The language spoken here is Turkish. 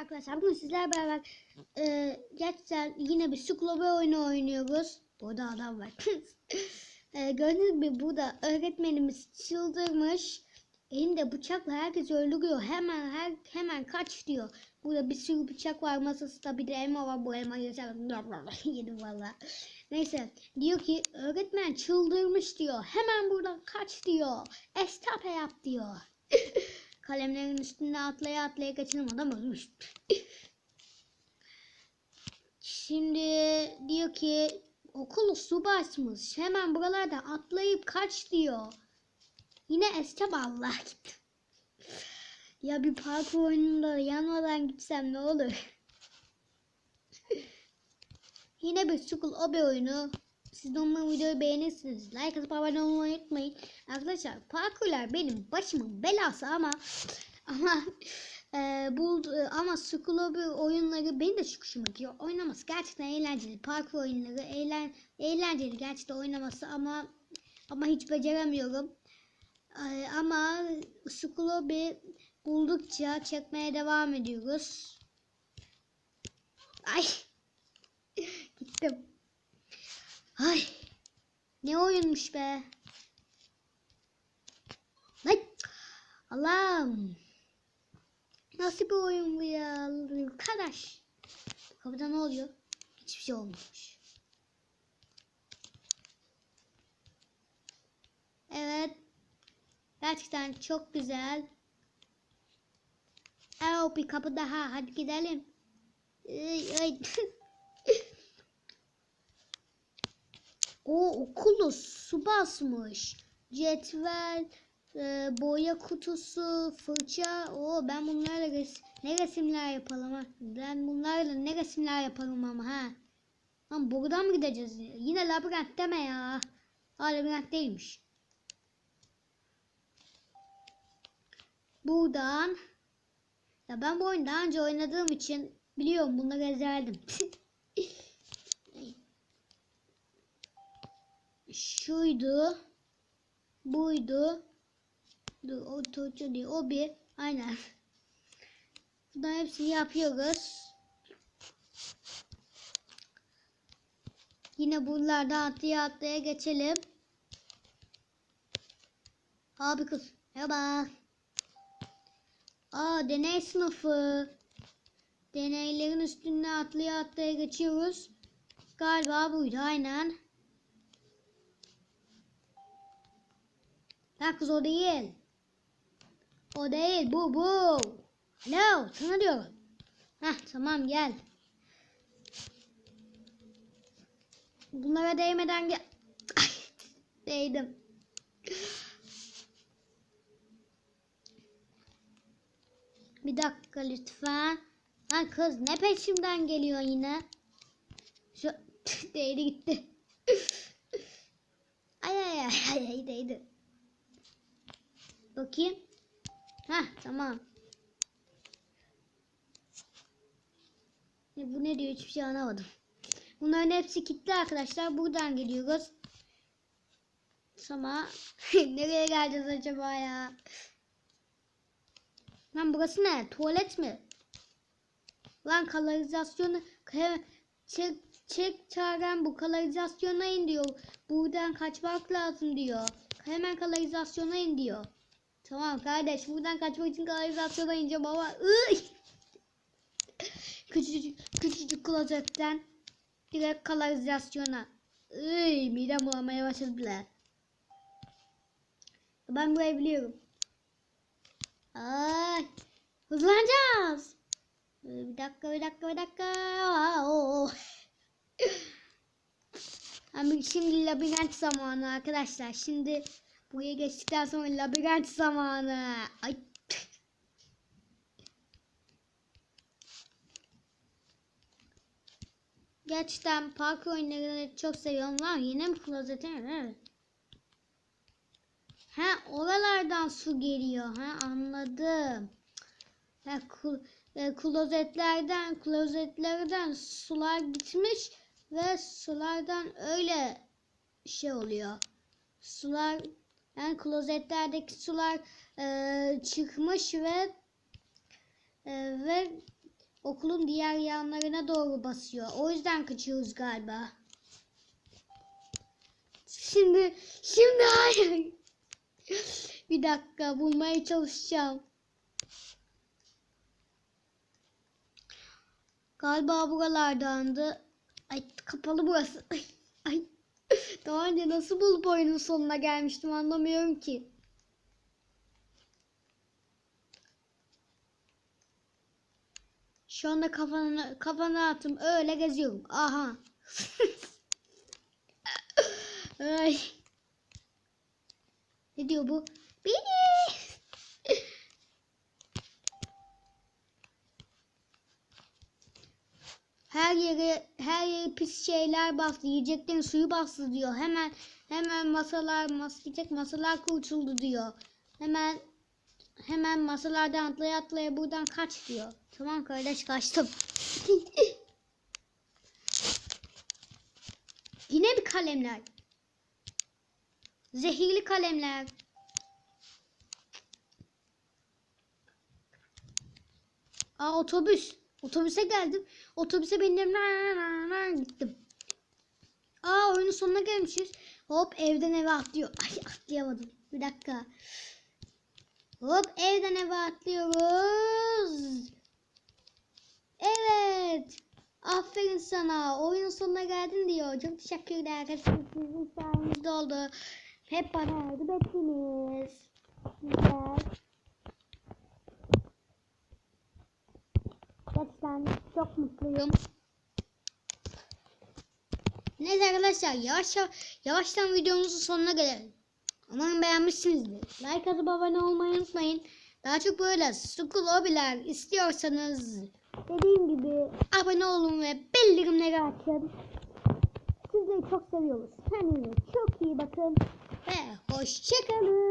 arkadaşlar. Bugün sizlerle beraber e, gerçekten yine bir Scrabble oyunu oynuyoruz. Burada adam var. e, gördüğünüz gibi burada öğretmenimiz çıldırmış. Elinde bıçakla herkes öldürüyor. Hemen her hemen kaç diyor. Burada bir sürü bıçak var masasında bir de elma var. Bu elma yedim yedim valla. Neyse diyor ki öğretmen çıldırmış diyor. Hemen buradan kaç diyor. Estape yap diyor. Kalemlerin üstünde atlaya atlaya adam ölmüş. Şimdi diyor ki okulu su basmış. Hemen buralarda atlayıp kaç diyor. Yine Estep Allah gitti. Ya bir parkur oyununda yanmadan gitsem ne olur? Yine bir School Obe oyunu. Siz de onun videoyu beğenirsiniz. Like atıp abone olmayı unutmayın. Arkadaşlar parkurlar benim başımın belası ama ama e, bu ama School Obe oyunları beni de çok hoşuma gidiyor. Oynaması gerçekten eğlenceli. Parkur oyunları eğlen, eğlenceli gerçekten oynaması ama ama hiç beceremiyorum. E, ama School Obe buldukça çekmeye devam ediyoruz. Ay gittim. Ay ne oyunmuş be. Ay Allah'ım. Nasıl bir oyun bu ya arkadaş. Kapıda ne oluyor? Hiçbir şey olmamış. Evet. Gerçekten çok güzel. Bir kapı daha. Hadi gidelim. Ay, ay. O okulu su basmış. Cetvel, e, boya kutusu, fırça. O ben bunlarla res ne resimler yapalım ha. Ben bunlarla ne resimler yaparım ama ha. Lan buradan mı gideceğiz? Yine labirent deme ya. Ha labirent değilmiş. Buradan. Ya ben bu oyunu daha önce oynadığım için biliyorum bunları ezberledim. şuydu. Buydu. Dur o tortu değil. O bir. Aynen. Bunların hepsini yapıyoruz. Yine buralardan atlaya atlaya geçelim. Abi kız. Merhaba. Aa deney sınıfı. Deneylerin üstüne atlaya atlaya geçiyoruz. Galiba buydu aynen. Ha kız o değil. O değil bu bu. Alo sana diyorum. Heh tamam gel. Bunlara değmeden gel. Ay, değdim. Bir dakika lütfen. Ha kız ne peşimden geliyor yine? Şu değdi gitti. ay ay ay ay değdi. Bakayım. Ha tamam. E, bu ne diyor hiçbir şey anlamadım. Bunların hepsi kilitli arkadaşlar. Buradan geliyoruz. Ama nereye geleceğiz acaba ya? Lan burası ne? Tuvalet mi? Lan kanalizasyonu çek çek çağıran bu kanalizasyona in diyor. Buradan kaçmak lazım diyor. Hemen kanalizasyona in diyor. Tamam kardeş buradan kaçmak için kanalizasyona ineceğim ama Iy! küçücük küçücük klozetten direkt kanalizasyona. Iy, midem bulamaya başladı bile. Ben burayı biliyorum. Ay, hızlanacağız. Bir dakika, bir dakika, bir dakika. Aa, Ama şimdi labirent zamanı arkadaşlar. Şimdi buraya geçtikten sonra labirent zamanı. Ay. Gerçekten park oyunlarını çok seviyorum. Lan yine mi klozetin? Evet. Ha oralardan su geliyor. Ha anladım. Ya, kul e, klozetlerden klozetlerden sular gitmiş ve sulardan öyle şey oluyor. Sular yani klozetlerdeki sular e, çıkmış ve e, ve okulun diğer yanlarına doğru basıyor. O yüzden kaçıyoruz galiba. Şimdi şimdi hayır. Bir dakika bulmaya çalışacağım. Galiba buralardandı. Ay kapalı burası. Daha önce nasıl bulup oyunun sonuna gelmiştim anlamıyorum ki. Şu anda kafana, kafana attım. Öyle geziyorum. Aha. Ay. Ne diyor bu? Beni. Her yere her yere pis şeyler bastı. Yiyeceklerin suyu bastı diyor. Hemen hemen masalar mas masalar kurtuldu diyor. Hemen hemen masalardan atlaya atlaya buradan kaç diyor. Tamam kardeş kaçtım. Yine bir kalemler. Zehirli kalemler. Aa otobüs. Otobüse geldim. Otobüse bindim. Gittim. Aa oyunun sonuna gelmişiz. Hop evden eve atlıyor. Ay atlayamadım. Bir dakika. Hop evden eve atlıyoruz. Evet. Aferin sana. Oyunun sonuna geldin diyor. Çok teşekkürler. Sizin sayenizde oldu. Hep bana yardım ettiniz. Güzel. Gerçekten çok mutluyum. Neyse arkadaşlar yavaş yavaştan videomuzun sonuna gelelim. Umarım beğenmişsinizdir. Like atıp abone olmayı unutmayın. Daha çok böyle school hobiler istiyorsanız dediğim gibi abone olun ve bildirimleri açın. Sizleri çok seviyoruz. Kendinize çok iyi bakın ve hoşçakalın.